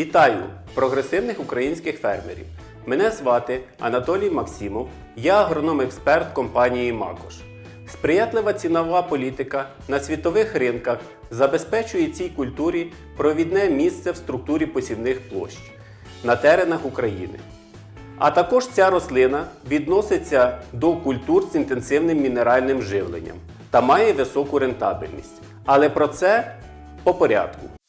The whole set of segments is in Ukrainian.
Вітаю прогресивних українських фермерів. Мене звати Анатолій Максимов, я агроном-експерт компанії Макош. Сприятлива цінова політика на світових ринках забезпечує цій культурі провідне місце в структурі посівних площ на теренах України. А також ця рослина відноситься до культур з інтенсивним мінеральним живленням та має високу рентабельність. Але про це по порядку.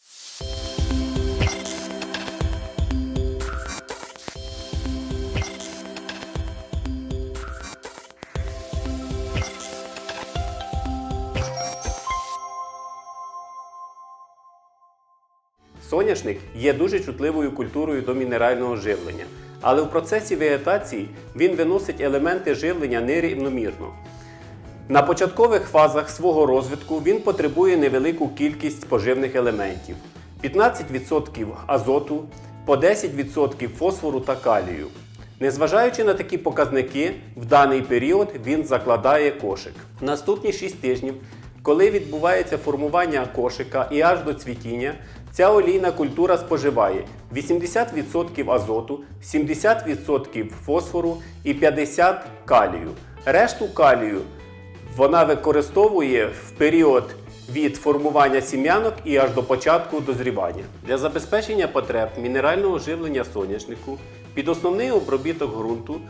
Соняшник є дуже чутливою культурою до мінерального живлення, але в процесі вегетації він виносить елементи живлення нерівномірно. На початкових фазах свого розвитку він потребує невелику кількість поживних елементів: 15% азоту, по 10% фосфору та калію. Незважаючи на такі показники, в даний період він закладає кошик. Наступні 6 тижнів, коли відбувається формування кошика і аж до цвітіння, ця олійна культура споживає 80% азоту, 70% фосфору і 50% калію. Решту калію вона використовує в період від формування сім'янок і аж до початку дозрівання. Для забезпечення потреб мінерального живлення соняшнику під основний обробіток ґрунту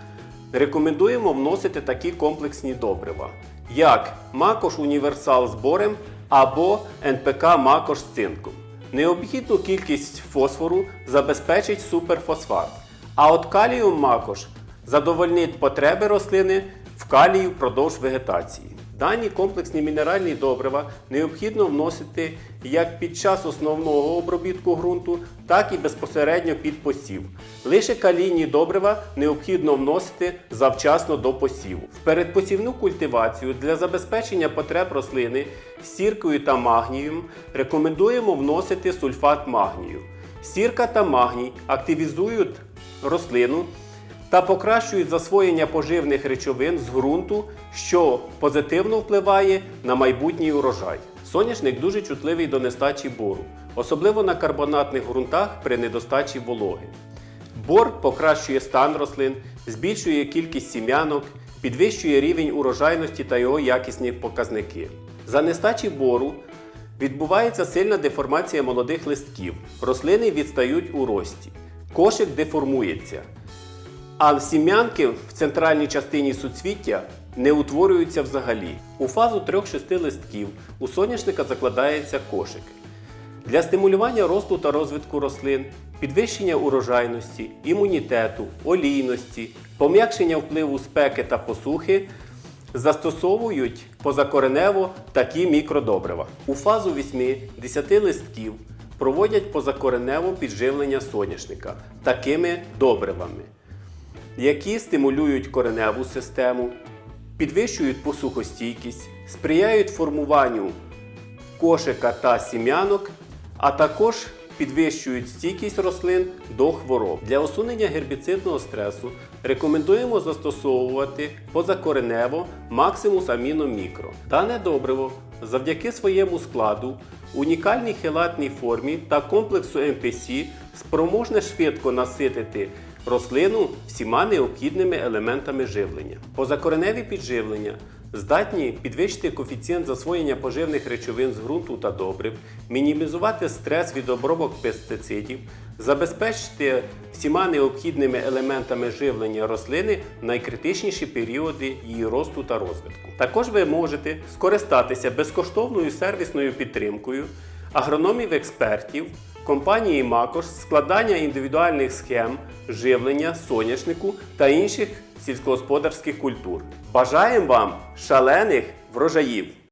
рекомендуємо вносити такі комплексні добрива, як Макош Універсал з борем або НПК Макош з цинком. Необхідну кількість фосфору забезпечить суперфосфат, а от каліум Макош задовольнить потреби рослини в калію впродовж вегетації. Дані комплексні мінеральні добрива необхідно вносити як під час основного обробітку ґрунту, так і безпосередньо під посів. Лише калійні добрива необхідно вносити завчасно до посіву. В передпосівну культивацію для забезпечення потреб рослини сіркою та магнієм рекомендуємо вносити сульфат магнію. Сірка та магній активізують рослину та покращують засвоєння поживних речовин з ґрунту, що позитивно впливає на майбутній урожай. Соняшник дуже чутливий до нестачі бору, особливо на карбонатних ґрунтах при недостачі вологи. Бор покращує стан рослин, збільшує кількість сім'янок, підвищує рівень урожайності та його якісні показники. За нестачі бору відбувається сильна деформація молодих листків, рослини відстають у рості, кошик деформується. А сім'янки в центральній частині суцвіття не утворюються взагалі. У фазу 3-6 листків у соняшника закладається кошик. Для стимулювання росту та розвитку рослин, підвищення урожайності, імунітету, олійності, пом'якшення впливу спеки та посухи застосовують позакоренево такі мікродобрива. У фазу 8-10 листків проводять позакоренево підживлення соняшника такими добривами які стимулюють кореневу систему, підвищують посухостійкість, сприяють формуванню кошика та сім'янок, а також підвищують стійкість рослин до хвороб. Для усунення гербіцидного стресу рекомендуємо застосовувати позакоренево максимус аміномікро. Дане добриво завдяки своєму складу, унікальній хелатній формі та комплексу МПС спроможне швидко наситити рослину всіма необхідними елементами живлення. Позакореневі підживлення здатні підвищити коефіцієнт засвоєння поживних речовин з ґрунту та добрив, мінімізувати стрес від обробок пестицидів, забезпечити всіма необхідними елементами живлення рослини в найкритичніші періоди її росту та розвитку. Також ви можете скористатися безкоштовною сервісною підтримкою агрономів експертів компанії Макош складання індивідуальних схем живлення соняшнику та інших сільськогосподарських культур. Бажаємо вам шалених врожаїв!